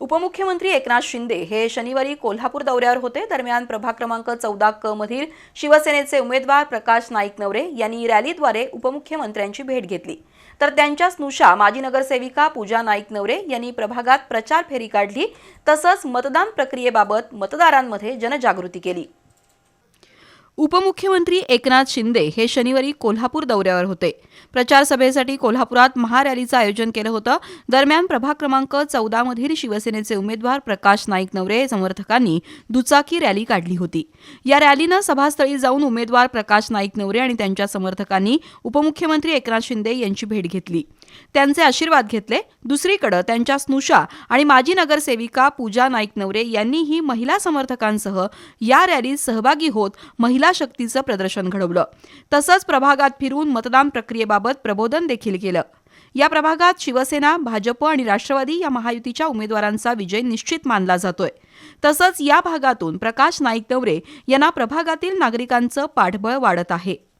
उपमुख्यमंत्री एकनाथ शिंदे हे शनिवारी कोल्हापूर दौऱ्यावर होते. दरम्यान प्रभाग क्रमांक चौदा क मधील शिवसेनेचे उमेदवार प्रकाश नाईक नवरे यांनी रॅलीद्वारे उपमुख्यमंत्र्यांची भेट घेतली. तर त्यांच्या स्नुषा माजी नगरसेविका पूजा नाईक नवरे यांनी प्रभागात प्रचार फेरी काढली. तसंच मतदान प्रक्रियेबाबत मतदारांमध्ये जनजागृती केली. उपमुख्यमंत्री एकनाथ शिंदे हे शनिवारी कोल्हापूर दौऱ्यावर होते. प्रचार सभेसाठी कोल्हापुरात महारॅलीचं आयोजन केलं होतं. दरम्यान प्रभाग क्रमांक चौदामधील शिवसेनेचे उमेदवार प्रकाश नाईक नवरे समर्थकांनी दुचाकी रॅली काढली होती. या रॅलीनं सभास्थळी जाऊन उमेदवार प्रकाश नाईक नवरे आणि त्यांच्या समर्थकांनी उपमुख्यमंत्री एकनाथ शिंदे यांची भेट घेतली. त्यांचे आशीर्वाद घेतले. दुसरीकडे त्यांच्या स्नुषा आणि माजी नगरसेविका पूजा नाईक नवरे यांनीही महिला समर्थकांसह या रॅलीत सहभागी होत महिला शक्तीचं प्रदर्शन घडवलं. तसंच प्रभागात फिरून मतदान प्रक्रियेबाबत प्रबोधन देखील केलं. या प्रभागात शिवसेना भाजप आणि राष्ट्रवादी या महायुतीच्या उमेदवारांचा विजय निश्चित मानला जातोय. तसंच या भागातून प्रकाश नाईक दवरे यांना प्रभागातील नागरिकांचं पाठबळ वाढत आहे.